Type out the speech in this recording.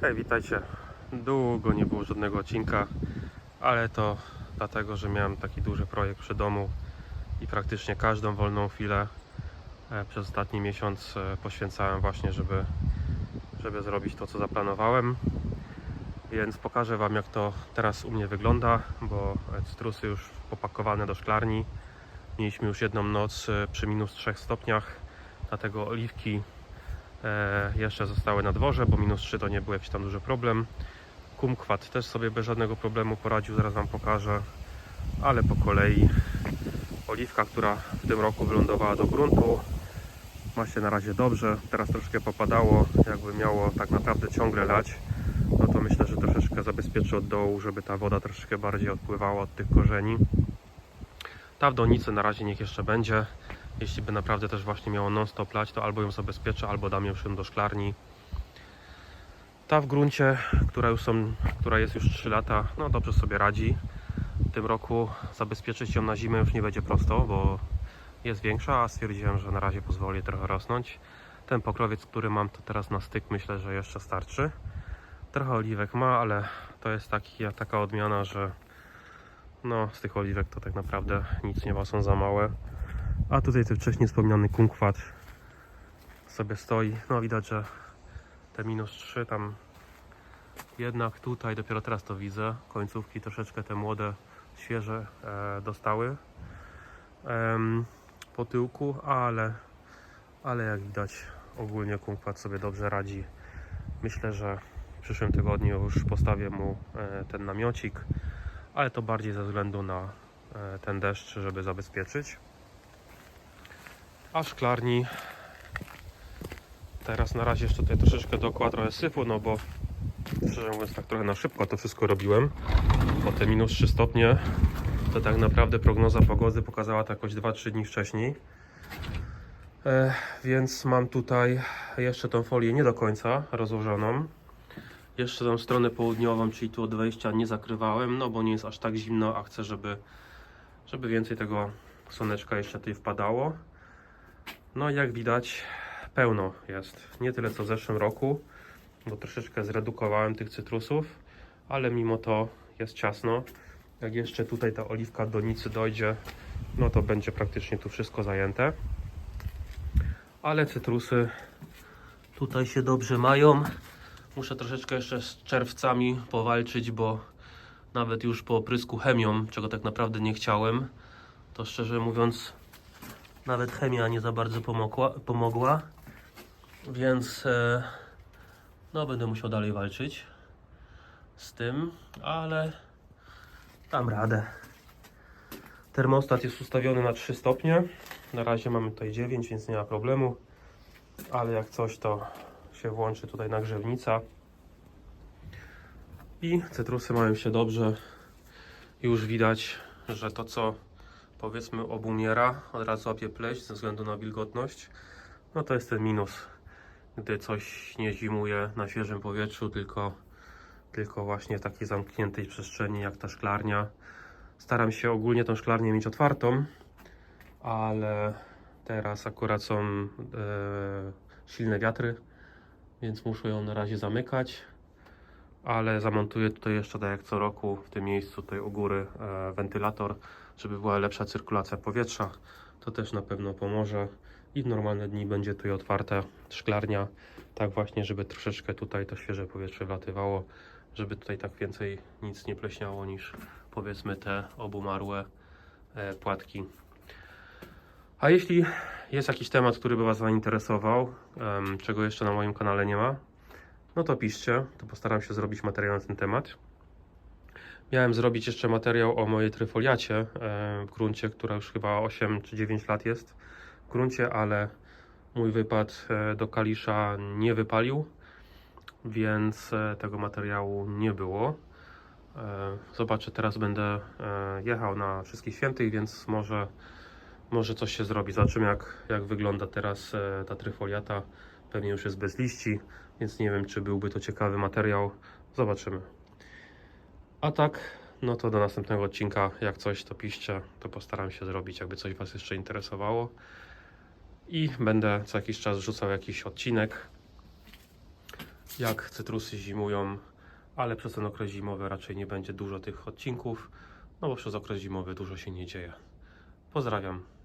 Hej, witajcie. Długo nie było żadnego odcinka, ale to dlatego, że miałem taki duży projekt przy domu i praktycznie każdą wolną chwilę e, przez ostatni miesiąc e, poświęcałem właśnie, żeby, żeby zrobić to, co zaplanowałem. Więc pokażę Wam, jak to teraz u mnie wygląda, bo cytrusy już popakowane do szklarni. Mieliśmy już jedną noc e, przy minus 3 stopniach, dlatego oliwki jeszcze zostały na dworze, bo minus 3 to nie był jakiś tam duży problem. Kumkwat też sobie bez żadnego problemu poradził, zaraz Wam pokażę, ale po kolei oliwka, która w tym roku wylądowała do gruntu, ma się na razie dobrze. Teraz troszkę popadało, jakby miało tak naprawdę ciągle lać. No to myślę, że troszeczkę zabezpieczy od dołu, żeby ta woda troszeczkę bardziej odpływała od tych korzeni. Ta w donicy na razie niech jeszcze będzie. Jeśli by naprawdę też właśnie miało non-stop lać, to albo ją zabezpieczę, albo dam ją szym do szklarni. Ta w gruncie, która, już są, która jest już 3 lata, no dobrze sobie radzi. W tym roku zabezpieczyć ją na zimę już nie będzie prosto, bo jest większa, a stwierdziłem, że na razie pozwoli trochę rosnąć. Ten pokrowiec, który mam to teraz na styk, myślę, że jeszcze starczy. Trochę oliwek ma, ale to jest taki, taka odmiana, że no, z tych oliwek to tak naprawdę nic nie ma, są za małe. A tutaj ten wcześniej wspomniany kumkwat sobie stoi. No widać, że te minus 3 tam jednak tutaj dopiero teraz to widzę. Końcówki troszeczkę te młode, świeże e, dostały em, po tyłku, ale, ale jak widać ogólnie kumkwat sobie dobrze radzi. Myślę, że w przyszłym tygodniu już postawię mu e, ten namiocik, ale to bardziej ze względu na e, ten deszcz, żeby zabezpieczyć. A w szklarni teraz na razie jeszcze tutaj troszeczkę dookoła trochę syfu, no bo szczerze mówiąc tak trochę na szybko to wszystko robiłem. Po te minus 3 stopnie to tak naprawdę prognoza pogody pokazała to jakoś 2-3 dni wcześniej. E, więc mam tutaj jeszcze tą folię nie do końca rozłożoną. Jeszcze tą stronę południową, czyli tu od wejścia nie zakrywałem, no bo nie jest aż tak zimno, a chcę, żeby, żeby więcej tego słoneczka jeszcze tutaj wpadało. No jak widać pełno jest. Nie tyle co w zeszłym roku, bo troszeczkę zredukowałem tych cytrusów, ale mimo to jest ciasno. Jak jeszcze tutaj ta oliwka do nicy dojdzie, no to będzie praktycznie tu wszystko zajęte. Ale cytrusy tutaj się dobrze mają. Muszę troszeczkę jeszcze z czerwcami powalczyć, bo nawet już po oprysku chemią, czego tak naprawdę nie chciałem, to szczerze mówiąc nawet chemia nie za bardzo pomogła, pomogła. więc e, no będę musiał dalej walczyć z tym, ale dam radę. Termostat jest ustawiony na 3 stopnie. Na razie mamy tutaj 9, więc nie ma problemu. Ale jak coś, to się włączy tutaj nagrzewnica. I cytrusy mają się dobrze. Już widać, że to co powiedzmy obumiera, od razu łapie pleść ze względu na wilgotność. No to jest ten minus, gdy coś nie zimuje na świeżym powietrzu, tylko, tylko właśnie w takiej zamkniętej przestrzeni jak ta szklarnia. Staram się ogólnie tą szklarnię mieć otwartą, ale teraz akurat są e, silne wiatry, więc muszę ją na razie zamykać. Ale zamontuję tutaj jeszcze tak jak co roku w tym miejscu tutaj u góry e, wentylator, żeby była lepsza cyrkulacja powietrza. To też na pewno pomoże i w normalne dni będzie tutaj otwarta szklarnia, tak właśnie, żeby troszeczkę tutaj to świeże powietrze wlatywało, żeby tutaj tak więcej nic nie pleśniało niż powiedzmy te obumarłe e, płatki. A jeśli jest jakiś temat, który by Was zainteresował, czego jeszcze na moim kanale nie ma, no to piszcie, to postaram się zrobić materiał na ten temat. Miałem zrobić jeszcze materiał o mojej tryfoliacie e, w gruncie, która już chyba 8 czy 9 lat jest w gruncie, ale mój wypad e, do Kalisza nie wypalił, więc e, tego materiału nie było. Zobaczę, teraz będę jechał na Wszystkich Świętych, więc może, może coś się zrobi. Zobaczymy, jak, jak wygląda teraz ta tryfoliata. Pewnie już jest bez liści, więc nie wiem, czy byłby to ciekawy materiał. Zobaczymy. A tak, no to do następnego odcinka. Jak coś, to piszcie, to postaram się zrobić, jakby coś Was jeszcze interesowało. I będę co jakiś czas wrzucał jakiś odcinek. jak cytrusy zimują, ale przez ten okres zimowy raczej nie będzie dużo tych odcinków, no bo przez okres zimowy dużo się nie dzieje. Pozdrawiam.